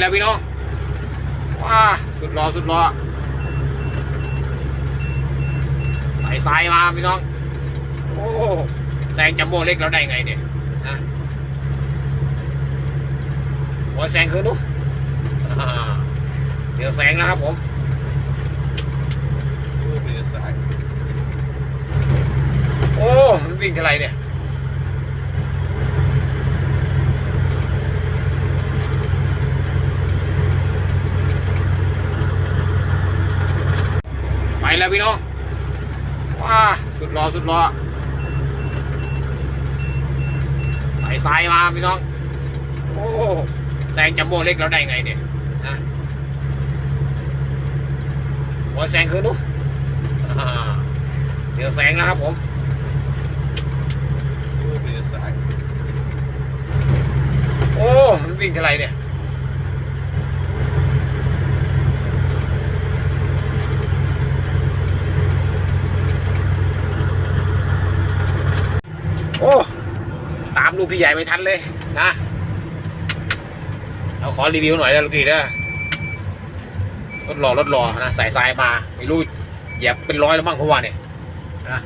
แล้วพี่น้อง ว้า สุดรอสุดรอใสายสายมาพี่น้อง โอ้แซงจัมโบ้เล็กเราได้ไงเนี่ยนะหัวแซงคืนดูเดี๋ยวแซงนะครับผมเดือดสายโอ้มันวิ่งเท่าไหรเนี่ย แล้วพี่น้อง ว้า สุดรอสุดรอใสายสายมาพี่น้อง โอ้แซงจัมโบ้เล็กเราได้ไงเนี่ยนะหัวแซงคืนดูอ่าเดี๋ยวแซงนะครับผมเดือดสายโอ้มันวิ่งเท่าไหรเนี่ย โอ้ ตามลูกพี่ใหญ่ไม่ทันเลยนะเราขอรีวิวหน่อยนะลูกพี่นะรถหล่อรถหล่อนะสายทรายมาไม่รู้เหยียบเป็นร้อยแล้วมั้งเพราะว่าเนี่ยนะ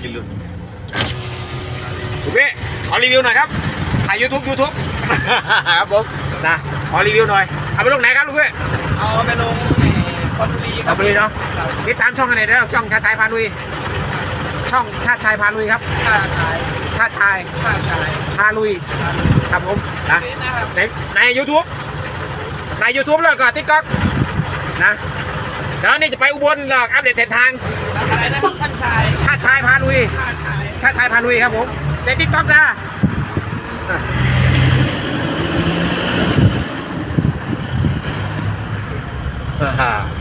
กินลุนคุณพี่ขอรีวิวหน่อยครับถ่ายยูทูบยูทูบครับผมนะขอรีวิวหน่อยเอาไปลงไหนครับลูกพี่เอาไปลง คอนบุรีคเอารับไปเลยเนาะติดตามช่องกันไหนเด้อช่องชาติชายพาลุย ช่องชาติชายพาลุยครับ ค่าขายชาติชายค่าขายพาลุยครับผมนะนี่นะครับในในยูทูบในยูทูบแล้วก็ทิกต็อกนะเดี๋ยวนี้จะไปอุบลแล้วอัปเดตเส้นทางอะไรนะท่านชายชาติชายพาลุย ค่าขายชาติชายพาลุยครับผมในทิกต็อกนะไป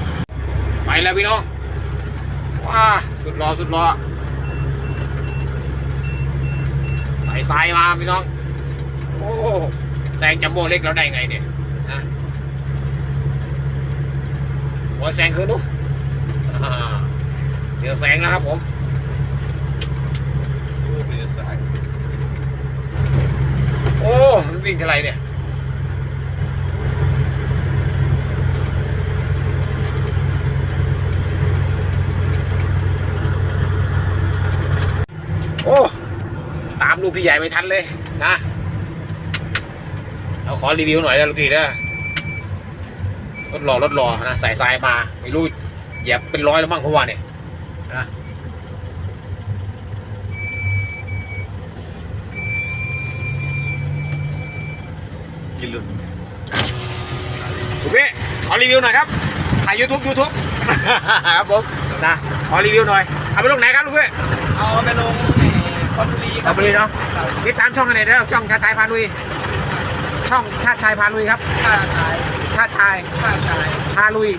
แล้วพี่น้อง ว้า สุดรอสุดรอใสายสายมาพี่น้อง โอ้แซงจัมโบ้เล็กเราได้ไงเนี่ยนะหัวแซงคืนดูเดี๋ยวแซงนะครับผมเดือดสายโอ้มันวิ่งเท่าไหรเนี่ย โอ้ ตาม ลูกพี่ใหญ่ไม่ทันเลยนะเราขอรีวิวหน่อยนะลูกพี่นะรถหล่อรถหล่อนะสายทรายมาไม่รู้เหยียบเป็นร้อยแล้วมั้งเพราะว่าเนี่ยนะกินลุนคุณพี่ขอรีวิวหน่อยครับถ่ายยูทูบยูทูบครับผมนะขอรีวิวหน่อยเอาไปลงไหนครับลูกพี่เอาไปลงคอ นบุรีครัเอาบไปเลยเนาะติดตามช่องกันไหนเด้อช่องชาติชายพาลุย ช่องชาติชายพาลุยครับ ค่าขายชาติชายค่าขายพาลุย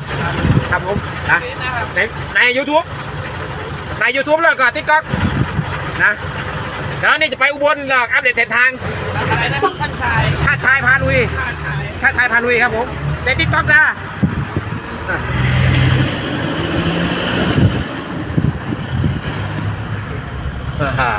ครับผมนะนี่นะครับในในยูทูบในยูทูบแล้วก็ทิกต็อกนะเดี๋ยวนี้จะไปอุบลแล้วอัปเดตเส้นทางอะไรนะท่านชายชาติชายพาลุย ค่าขายชาติชายพาลุยครับผมในทิกต็อกนะอ่า